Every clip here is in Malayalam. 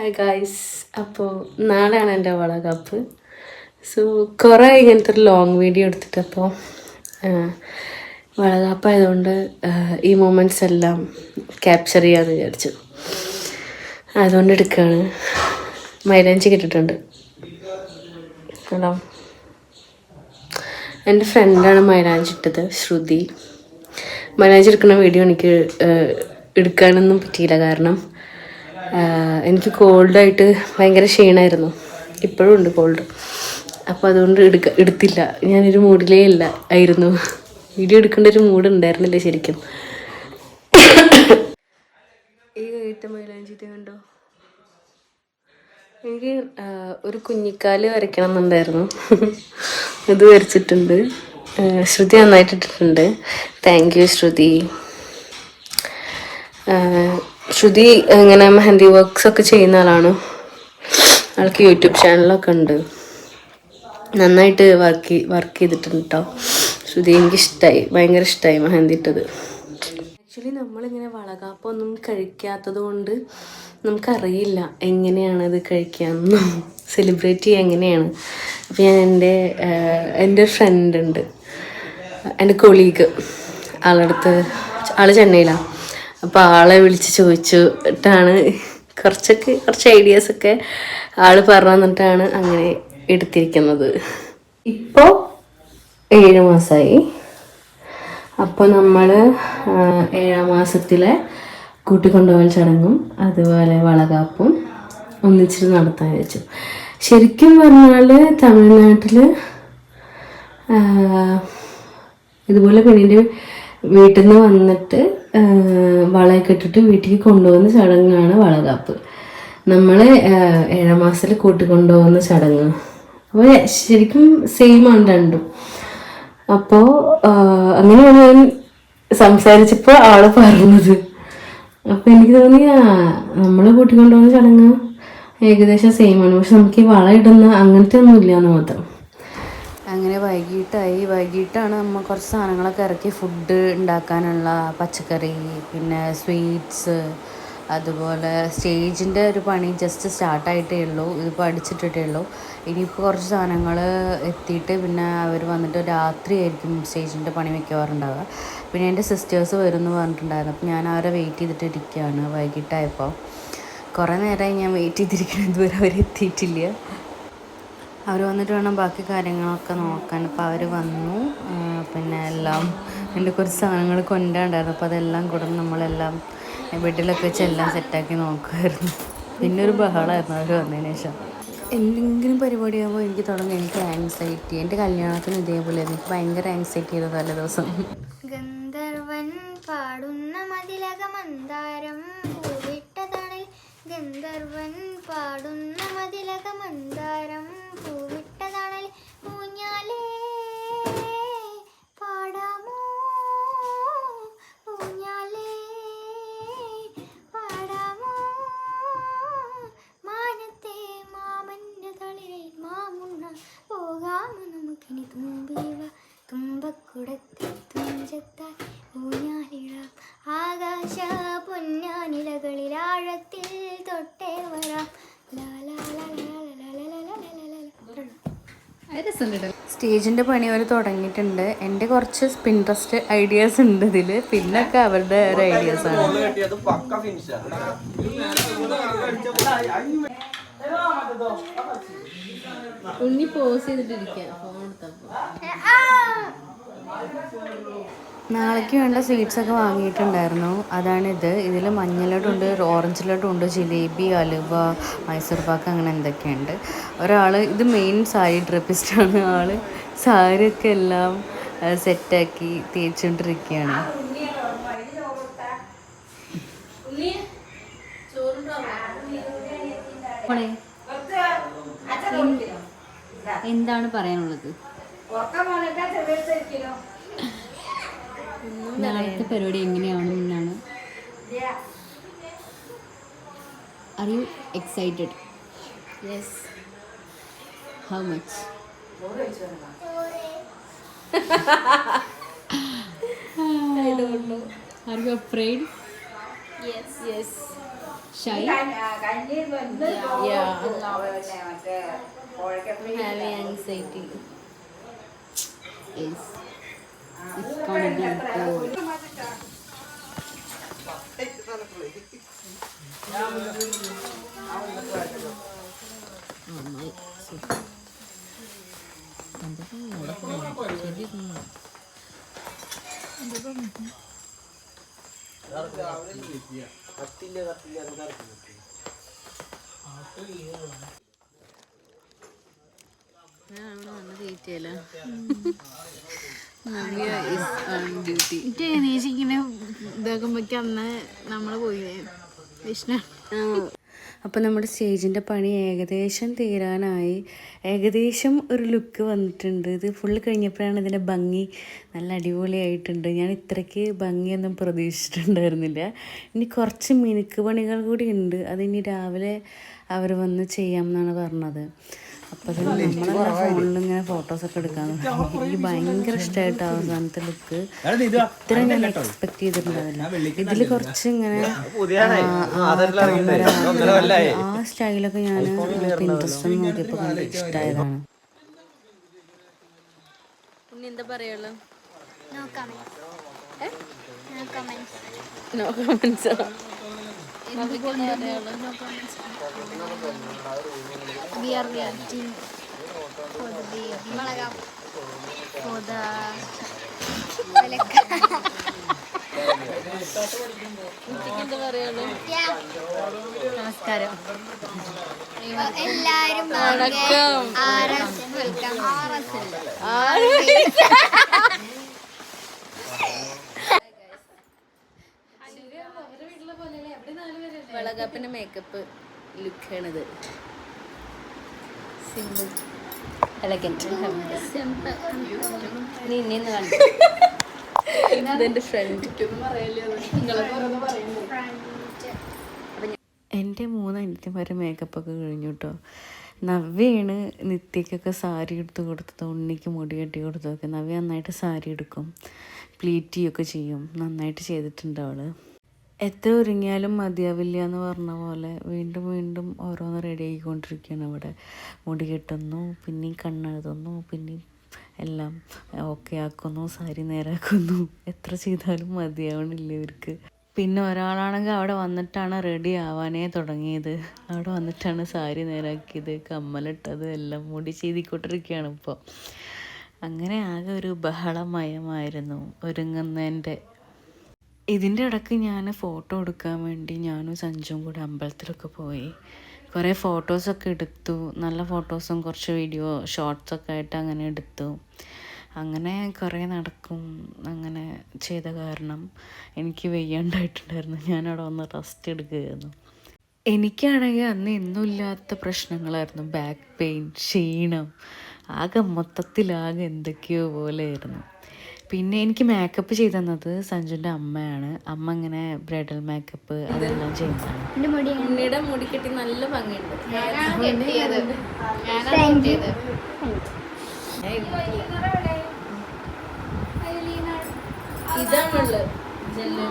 ഹായ് ഗായ്സ് അപ്പോൾ നാളെയാണ് എന്റെ വളകാപ്പ്. സോ കുറേ ഇങ്ങനത്തെ ഒരു ലോങ് വീഡിയോ എടുത്തിട്ട് അപ്പോൾ വളകാപ്പായതുകൊണ്ട് ഈ മൊമെന്റ്സ് എല്ലാം ക്യാപ്ചർ ചെയ്യാമെന്ന് വിചാരിച്ചു. അതുകൊണ്ട് എടുക്കുകയാണ് മൈലാഞ്ചി കിട്ടിയിട്ടുണ്ട് ഹലോ എന്റെ ഫ്രണ്ടാണ് മൈലാഞ്ചി ഇട്ടത് ശ്രുതി. മൈലാഞ്ചി എടുക്കുന്ന വീഡിയോ എനിക്ക് എടുക്കാനൊന്നും പറ്റിയില്ല കാരണം എനിക്ക് കോൾഡായിട്ട് ഭയങ്കര ക്ഷീണമായിരുന്നു ഇപ്പോഴും ഉണ്ട് കോൾഡ് അപ്പോൾ അതുകൊണ്ട് എടുക്ക എടുത്തില്ല. ഞാനൊരു മൂഡിലേ ഇല്ല ആയിരുന്നു. വീഡിയോ എടുക്കേണ്ട ഒരു മൂഡ് ഉണ്ടായിരുന്നില്ല ശരിക്കും. ഈ കഴുത്ത മൈലാഞ്ചിട്ട് കണ്ടോ? എനിക്ക് ഒരു കുഞ്ഞിക്കാൽ വരയ്ക്കണം എന്നുണ്ടായിരുന്നു. അത് വരച്ചിട്ടുണ്ട്. ശ്രുതി നന്നായിട്ട് താങ്ക് യു ശ്രുതി. ശ്രുതി ഇങ്ങനെ മെഹന്തി വർക്ക്സ് ഒക്കെ ചെയ്യുന്ന ആളാണ്. ആൾക്ക് യൂട്യൂബ് ചാനലൊക്കെ ഉണ്ട്. നന്നായിട്ട് വർക്ക് വർക്ക് ചെയ്തിട്ടുണ്ട് കേട്ടോ ശ്രുതി എനിക്കിഷ്ടമായി ഭയങ്കര ഇഷ്ടമായി മെഹന്തി ഇട്ടത്. ആക്ച്വലി നമ്മളിങ്ങനെ വളകാപ്പൊന്നും കഴിക്കാത്തത് കൊണ്ട് നമുക്കറിയില്ല എങ്ങനെയാണ് അത് കഴിക്കാമെന്നും സെലിബ്രേറ്റ് ചെയ്യുക എങ്ങനെയാണ്. അപ്പോൾ ഞാൻ എന്റെ എന്റെ ഫ്രണ്ട് ഉണ്ട്. എന്റെ കൊളീഗ് ആളടുത്ത് ആൾ ചെന്നൈയിലാണ് അപ്പോൾ ആളെ വിളിച്ച് ചോദിച്ചിട്ടാണ് കുറച്ചൊക്കെ കുറച്ച് ഐഡിയാസ് ഒക്കെ ആൾ പറഞ്ഞു തന്നിട്ടാണ് അങ്ങനെ എടുത്തിരിക്കുന്നത്. ഇപ്പോൾ ഏഴ് മാസമായി അപ്പോൾ നമ്മൾ ഏഴാം മാസത്തിലെ കൂട്ടിക്കൊണ്ടുപോകൽ ചടങ്ങും അതുപോലെ വളകാപ്പും ഒന്നിച്ചിട്ട് നടത്താൻ വെച്ചു. ശരിക്കും പറഞ്ഞാൽ തമിഴ്നാട്ടിൽ ഇതുപോലെ പെണ്ണിന്റെ വീട്ടിൽ നിന്ന് വന്നിട്ട് വളയൊക്കെ ഇട്ടിട്ട് വീട്ടിൽ കൊണ്ടുപോകുന്ന ചടങ്ങാണ് വളകാപ്പ്. നമ്മൾ ഏഴാം മാസത്തിൽ കൂട്ടിക്കൊണ്ടുപോകുന്ന ചടങ്ങ്. അപ്പോൾ ശരിക്കും സെയിം ആണ് രണ്ടും. അപ്പോൾ അങ്ങനെയാണ് ഞാൻ സംസാരിച്ചപ്പോൾ ആൾ പറഞ്ഞത്. അപ്പോൾ എനിക്ക് തോന്നി ആ നമ്മൾ കൂട്ടിക്കൊണ്ടുപോകുന്ന ചടങ്ങ് ഏകദേശം സെയിം ആണ്. പക്ഷെ നമുക്ക് ഈ വള ഇടുന്ന അങ്ങനത്തെ ഒന്നും ഇല്ല എന്ന് മാത്രം. അങ്ങനെ വൈകിട്ടായി. വൈകിട്ടാണ് നമ്മൾ കുറച്ച് സാധനങ്ങളൊക്കെ ഇറക്കി ഫുഡ് ഉണ്ടാക്കാനുള്ള പച്ചക്കറി പിന്നെ സ്വീറ്റ്സ് അതുപോലെ സ്റ്റേജിന്റെ ഒരു പണി ജസ്റ്റ് സ്റ്റാർട്ടായിട്ടേ ഉള്ളൂ. ഇതിപ്പോൾ അടിച്ചിട്ടിട്ടേ ഉള്ളൂ. ഇനിയിപ്പോൾ കുറച്ച് സാധനങ്ങൾ എത്തിയിട്ട് പിന്നെ അവർ വന്നിട്ട് രാത്രി ആയിരിക്കും സ്റ്റേജിന്റെ പണി മിക്കവാറുണ്ടാവുക. പിന്നെ എന്റെ സിസ്റ്റേഴ്സ് വരും എന്ന് പറഞ്ഞിട്ടുണ്ടായിരുന്നു. അപ്പോൾ ഞാൻ അവരെ വെയിറ്റ് ചെയ്തിട്ട് ഇരിക്കുകയാണ് വൈകിട്ടായപ്പോൾ. കുറേ നേരമായി ഞാൻ വെയിറ്റ് ചെയ്തിരിക്കുന്നത് ഇതുവരെ അവർ എത്തിയിട്ടില്ല അവർ വന്നിട്ട് വേണം ബാക്കി കാര്യങ്ങളൊക്കെ നോക്കാൻ. അപ്പോൾ അവർ വന്നു. പിന്നെ എല്ലാം എന്റെ കുറച്ച് സാധനങ്ങൾ കൊണ്ടുണ്ടായിരുന്നു അപ്പോൾ അതെല്ലാം കൂടെ നമ്മളെല്ലാം വീട്ടിലൊക്കെ വെച്ച് എല്ലാം സെറ്റാക്കി നോക്കുമായിരുന്നു പിന്നെ ഒരു ബഹളമായിരുന്നു അവർ വന്നതിന് ശേഷം. എന്തെങ്കിലും പരിപാടിയാകുമ്പോൾ എനിക്ക് തുടങ്ങും. എനിക്ക് ആങ്സൈറ്റി എന്റെ കല്യാണത്തിന് ഇതേപോലെ എനിക്ക് ഭയങ്കര ആൻസൈറ്റി ആയിരുന്നു തലേ ദിവസം. ഗന്ധർവൻ പാടുന്ന മതിലക മന്ദാരം പൂവിട്ട തണൽ ഗന്ധർവൻ പാടുന്ന മതിലക മന്ദാരം പൂവിട്ട സ്റ്റേജിന്റെ പണി അവർ തുടങ്ങിയിട്ടുണ്ട്. എന്റെ കുറച്ച് പിൻട്രസ്റ്റ് ഐഡിയാസ് ഉണ്ട് ഇതിൽ പിന്നൊക്കെ അവരുടെ ഒരു ആണ്. ഉണ്ണി പോസ് ചെയ്തിട്ടിരിക്കുക ഫോൺ എടുത്തപ്പോൾ നാളേക്ക് വേണ്ട സ്വീറ്റ്സൊക്കെ വാങ്ങിയിട്ടുണ്ടായിരുന്നു. അതാണിത്. ഇതിൽ മഞ്ഞളോട്ടുണ്ട് ഓറഞ്ച് ലഡുണ്ട് ജിലേബി അലുവ മൈസൂർ പാക്ക് അങ്ങനെ എന്തൊക്കെയുണ്ട്. ഒരാൾ ഇത് മെയിൻ സാരി ട്രിപ്പിസ്റ്റാണ് ആൾ സാരിയൊക്കെ എല്ലാം സെറ്റാക്കി തേച്ചുകൊണ്ടിരിക്കുകയാണ് എന്താണ് പറയാനുള്ളത്? നാളത്തെ പരിപാടി എങ്ങനെയാണ് എന്നാണ്. Are you excited yes how much are you afraid yes yes shy have anxiety is it's gonna be good. ഞാൻ അവിടെ വന്ന് തീറ്റയല്ല ഇതാക്കുമ്പോഴേക്ക് അന്ന് നമ്മൾ പോയില്ലേ? വിഷ്ണു. അപ്പോൾ നമ്മുടെ സ്റ്റേജിന്റെ പണി ഏകദേശം തീരാനായി. ഏകദേശം ഒരു ലുക്ക് വന്നിട്ടുണ്ട്. ഇത് ഫുള്ള് കഴിഞ്ഞപ്പോഴാണ് ഇതിന്റെ ഭംഗി നല്ല അടിപൊളിയായിട്ടുണ്ട്. ഞാൻ ഇത്രയ്ക്ക് ഭംഗിയൊന്നും പ്രതീക്ഷിച്ചിട്ടുണ്ടായിരുന്നില്ല. ഇനി കുറച്ച് മിനുക്ക് പണികൾ കൂടി ഉണ്ട്. അതിനി രാവിലെ അവർ വന്ന് ചെയ്യാം എന്നാണ് പറഞ്ഞത്. അപ്പോൾ അത് നമ്മളെല്ലാം ഫോണിൽ ഇങ്ങനെ ഫോട്ടോസൊക്കെ എടുക്കാൻ തുടങ്ങി. എനിക്ക് ഭയങ്കര ഇഷ്ടമായിട്ട് അവസാനത്തെ ലുക്ക് ഇത്ര ഞാൻ എക്സ്പെക്ട് ചെയ്തിട്ടുണ്ടാവില്ല ഇതിൽ കുറച്ച് ഇങ്ങനെ ആ, സ്റ്റൈലൊക്കെ ഞാൻ പിൻട്രസ്റ്റ് നോക്കിയപ്പോൾ കണ്ട് ഇഷ്ടമായതാണ് എന്താ പറയുള്ളൂ? നോ കമൻസ് നോ കമൻസോ we are waiting for the baby for the നമസ്കാരം എല്ലാരും വെൽക്കം വളകാപ്പിന്റെ മേക്കപ്പ് ലുക്കാണിത് സിമ്പിൾ എലഗന്റ് നീ ഇന്നെ കണ്ടു ഇതെന്റെ ഫ്രണ്ട് എന്റെ മൂന്ന് അനിയത്തിമാരെ മേക്കപ്പൊക്കെ കഴിഞ്ഞു കേട്ടോ നവ്യയാണ് നിത്യക്കൊക്കെ സാരി എടുത്ത് കൊടുത്തത് ഉണ്ണിക്ക് മുടി കെട്ടി കൊടുത്തതൊക്കെ. നവ്യ നന്നായിട്ട് സാരി എടുക്കും പ്ലീറ്റ് ചെയ്യും. നന്നായിട്ട് ചെയ്തിട്ടുണ്ട് അവൾ. എത്ര ഒരുങ്ങിയാലും മതിയാവില്ല എന്ന് പറഞ്ഞ പോലെ വീണ്ടും വീണ്ടും ഓരോന്ന് റെഡി ആയിക്കൊണ്ടിരിക്കുകയാണ് ഇവിടെ. മുടി കെട്ടുന്നു പിന്നെയും കണ്ണെഴുതുന്നു പിന്നെയും എല്ലാം ഓക്കെ ആക്കുന്നു സാരി നേരാക്കുന്നു. എത്ര ചെയ്താലും മതിയാവണില്ല ഇവർക്ക്. പിന്നെ ഒരാളാണെങ്കിൽ അവിടെ വന്നിട്ടാണ് റെഡി ആവാനേ തുടങ്ങിയത്. അവിടെ വന്നിട്ടാണ് സാരി നേരാക്കിയത് കമ്മലിട്ടത് എല്ലാം മുടി ചെയ്തിക്കൊണ്ടിരിക്കുകയാണ് ഇപ്പോൾ അങ്ങനെ ആകെ ഒരു ബഹളമയമായിരുന്നു ഒരുങ്ങുന്നതിന്റെ ഇതിന്റെ ഇടയ്ക്ക് ഞാൻ ഫോട്ടോ എടുക്കാൻ വേണ്ടി ഞാനും സഞ്ജുവും കൂടെ അമ്പലത്തിലൊക്കെ പോയി. കുറേ ഫോട്ടോസൊക്കെ എടുത്തു. നല്ല ഫോട്ടോസും കുറച്ച് വീഡിയോ ഷോർട്സൊക്കെ ആയിട്ട് അങ്ങനെ എടുത്തു. അങ്ങനെ കുറേ നടക്കും. അങ്ങനെ ചെയ്ത കാരണം എനിക്ക് വെയ്യാണ്ടായിട്ടുണ്ടായിരുന്നു. ഞാനവിടെ വന്ന് റെസ്റ്റ് എടുക്കുകയായിരുന്നു. എനിക്കാണെങ്കിൽ അന്ന് ഇന്നുമില്ലാത്ത പ്രശ്നങ്ങളായിരുന്നു. ബാക്ക് പെയിൻ ക്ഷീണം. ആകെ മൊത്തത്തിലാകെ എന്തൊക്കെയോ പോലെയായിരുന്നു. പിന്നെ എനിക്ക് മേക്കപ്പ് ചെയ്തു തന്നത് അമ്മയാണ്. അമ്മ ഇങ്ങനെ ബ്രൈഡൽ മേക്കപ്പ് അതെല്ലാം ചെയ്യുന്നതാണ്. ഉണ്ണിയുടെ മുടി കെട്ടി നല്ല ഭംഗിയുണ്ട്. ഇതാണുള്ളത്. ജെല്ല്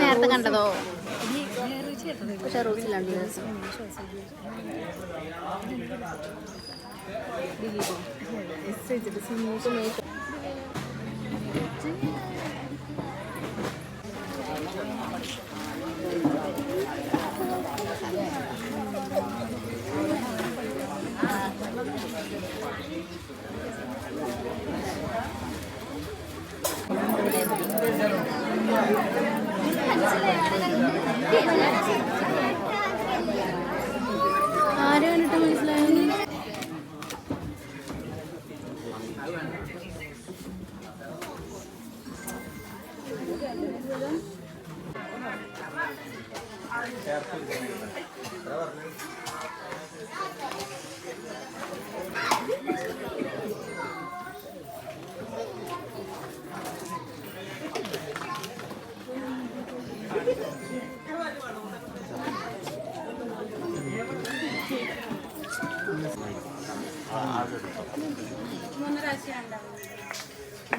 നേരത്തെ കണ്ടതോ? പക്ഷെ റൂസിലാണ് മൂന്ന് പ്രാവശ്യം ഉണ്ടാവുന്നുണ്ട്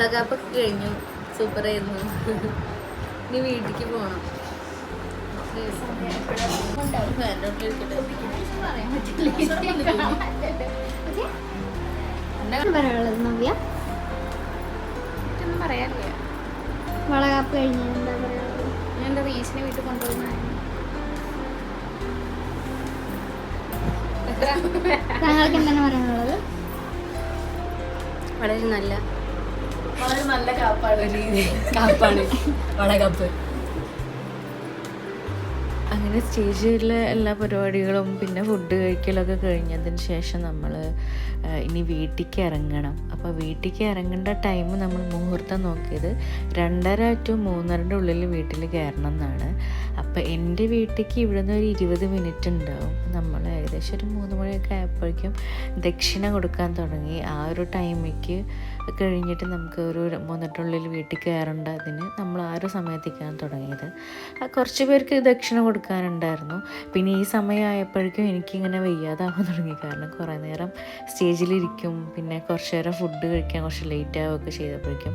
വളകാപ്പൊക്കെ കഴിഞ്ഞു. സൂപ്പർ ആയിരുന്നു. ഇനി വീട്ടിലേക്ക് പോകണം പറയാനില്ല വളകാപ്പ് കഴിഞ്ഞ്. എന്താ ഞാൻ എന്റെ റീസിനെ വീട്ടിൽ കൊണ്ടുപോകുന്ന താങ്കൾക്ക് എന്താണ് പറയാനുള്ളത്? വളരെ നല്ല നല്ല അങ്ങനെ സ്റ്റേജിലെ എല്ലാ പരിപാടികളും പിന്നെ ഫുഡ് കഴിക്കലൊക്കെ കഴിഞ്ഞതിന് ശേഷം നമ്മൾ ഇനി വീട്ടിലേക്ക് ഇറങ്ങണം. അപ്പോൾ വീട്ടിലേക്ക് ഇറങ്ങേണ്ട ടൈം നമ്മൾ മുഹൂർത്തം നോക്കിയത് രണ്ടര ടു മൂന്നരന്റെ ഉള്ളിൽ വീട്ടിൽ കയറണം എന്നാണ്. അപ്പോൾ എന്റെ വീട്ടിലേക്ക് ഇവിടുന്ന് ഒരു ഇരുപത് മിനിറ്റ് ഉണ്ടാവും. നമ്മൾ ഏകദേശം ഒരു മൂന്ന് മണിയൊക്കെ ആയപ്പോഴേക്കും ദക്ഷിണ കൊടുക്കാൻ തുടങ്ങി. ആ ഒരു ടൈമിക്ക് കഴിഞ്ഞിട്ട് നമുക്ക് ഒരു മൂന്നിട്ടുള്ളിൽ വീട്ടിൽ കയറേണ്ട അതിന് നമ്മൾ ആ ഒരു സമയത്തേക്കാണ് തുടങ്ങിയത്. കുറച്ച് പേർക്ക് ദക്ഷിണ കൊടുക്കാനുണ്ടായിരുന്നു. പിന്നെ ഈ സമയമായപ്പോഴേക്കും എനിക്കിങ്ങനെ വയ്യാതാവാൻ തുടങ്ങി. കാരണം കുറേ നേരം സ്റ്റേജിലിരിക്കും പിന്നെ കുറച്ച് നേരം ഫുഡ് കഴിക്കാൻ കുറച്ച് ലേറ്റ് ആവുകയൊക്കെ ചെയ്തപ്പോഴേക്കും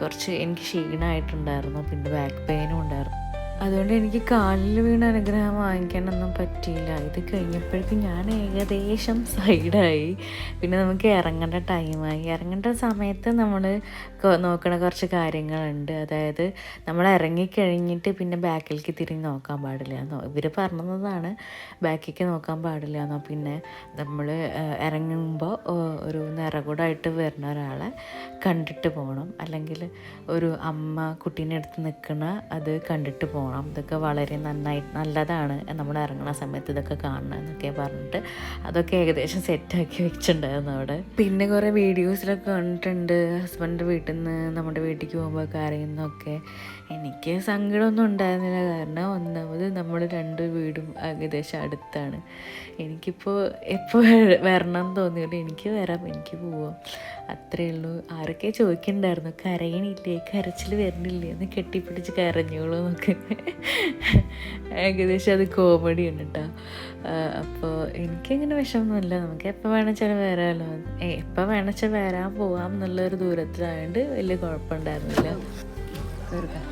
കുറച്ച് എനിക്ക് ക്ഷീണമായിട്ടുണ്ടായിരുന്നു. പിന്നെ ബാക്ക് പെയിനും ഉണ്ടായിരുന്നു. അതുകൊണ്ട് എനിക്ക് കാലിൽ വീണ അനുഗ്രഹം വാങ്ങിക്കാനൊന്നും പറ്റിയില്ല. ഇത് കഴിഞ്ഞപ്പോഴേക്കും ഞാൻ ഏകദേശം സൈഡായി. പിന്നെ നമുക്ക് ഇറങ്ങേണ്ട ടൈമായി. ഇറങ്ങേണ്ട സമയത്ത് നമ്മൾ നോക്കണ കുറച്ച് കാര്യങ്ങളുണ്ട്. അതായത് നമ്മൾ ഇറങ്ങിക്കഴിഞ്ഞിട്ട് പിന്നെ ബാക്കിലേക്ക് തിരിഞ്ഞ് നോക്കാൻ പാടില്ല. എന്നോ ഇവർ പറഞ്ഞതാണ് ബാക്കിലേക്ക് നോക്കാൻ പാടില്ല എന്നോ. പിന്നെ നമ്മൾ ഇറങ്ങുമ്പോൾ ഒരു നിറകൂടായിട്ട് വരുന്ന ഒരാളെ കണ്ടിട്ട് പോകണം. അല്ലെങ്കിൽ ഒരു അമ്മ കുട്ടീനെ എടുത്ത് നിൽക്കണ അത് കണ്ടിട്ട് പോകണം. ഇതൊക്കെ വളരെ നന്നായി നല്ലതാണ്. നമ്മൾ ഇറങ്ങുന്ന സമയത്ത് ഇതൊക്കെ കാണണം എന്നൊക്കെ പറഞ്ഞിട്ട് അതൊക്കെ ഏകദേശം സെറ്റാക്കി വെച്ചിട്ടുണ്ടായിരുന്നു അവിടെ. പിന്നെ കുറേ വീഡിയോസിലൊക്കെ കണ്ടിട്ടുണ്ട്. ഹസ്ബൻഡ് വീട്ടിൽ നിന്ന് നമ്മുടെ വീട്ടിലേക്ക് പോകുമ്പോൾ കരയുന്നൊക്കെ എനിക്ക് സങ്കടമൊന്നും ഉണ്ടായിരുന്നില്ല. കാരണം ഒന്നാമത് നമ്മൾ രണ്ട് വീടും ഏകദേശം അടുത്താണ്. എനിക്കിപ്പോൾ എപ്പോൾ വരണം എന്ന് തോന്നിയാലും എനിക്ക് വരാം എനിക്ക് പോവാം. അത്രയേ ഉള്ളൂ. ആരൊക്കെ ചോദിക്കണ്ടായിരുന്നു? കരയണില്ലേ? കരച്ചിൽ വരണില്ലേ എന്ന് കെട്ടിപ്പിടിച്ച് കരഞ്ഞോളൂ എന്നൊക്കെ. ഏകദേശം അത് കോമഡിയാണ് കേട്ടോ അപ്പോൾ എനിക്കങ്ങനെ വിഷമമൊന്നുമില്ല നമുക്ക് എപ്പോൾ വേണമെച്ചാൽ വരാമല്ലോ എപ്പോൾ വേണമെച്ചാൽ വരാൻ പോവാം എന്നുള്ളൊരു ദൂരത്തിലായതുകൊണ്ട് വലിയ കുഴപ്പമുണ്ടായിരുന്നില്ല. തീർക്കാം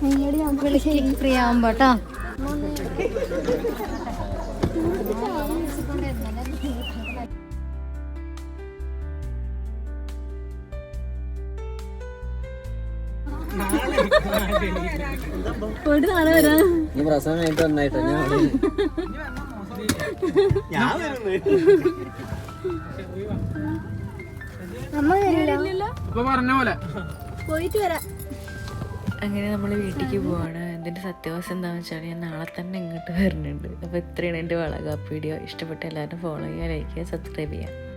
അടയ്ക്കാട്ട് ഫ്രീ ആവുമ്പോ കേട്ടോ നീ പ്രസവം കഴിഞ്ഞിട്ട് വന്നായിട്ടോ ഞാൻ അമ്മ വരില്ല. ഇപ്പൊ പറഞ്ഞ പോലെ. പോയിട്ട് വരാം. അങ്ങനെ നമ്മൾ വീട്ടിലേക്ക് പോവാണ്. ഇതിന്റെ സത്യാവസ്ഥ എന്താണെന്ന് വെച്ചാൽ ഞാൻ നാളെ തന്നെ ഇങ്ങോട്ട് വരുന്നുണ്ട് അപ്പോൾ ഇത്രയാണ് എന്റെ വളകാപ്പ് വീഡിയോ. ഇഷ്ടപ്പെട്ട എല്ലാവരും ഫോളോ ചെയ്യുക ലൈക്ക് ചെയ്യുക സബ്സ്ക്രൈബ് ചെയ്യുക.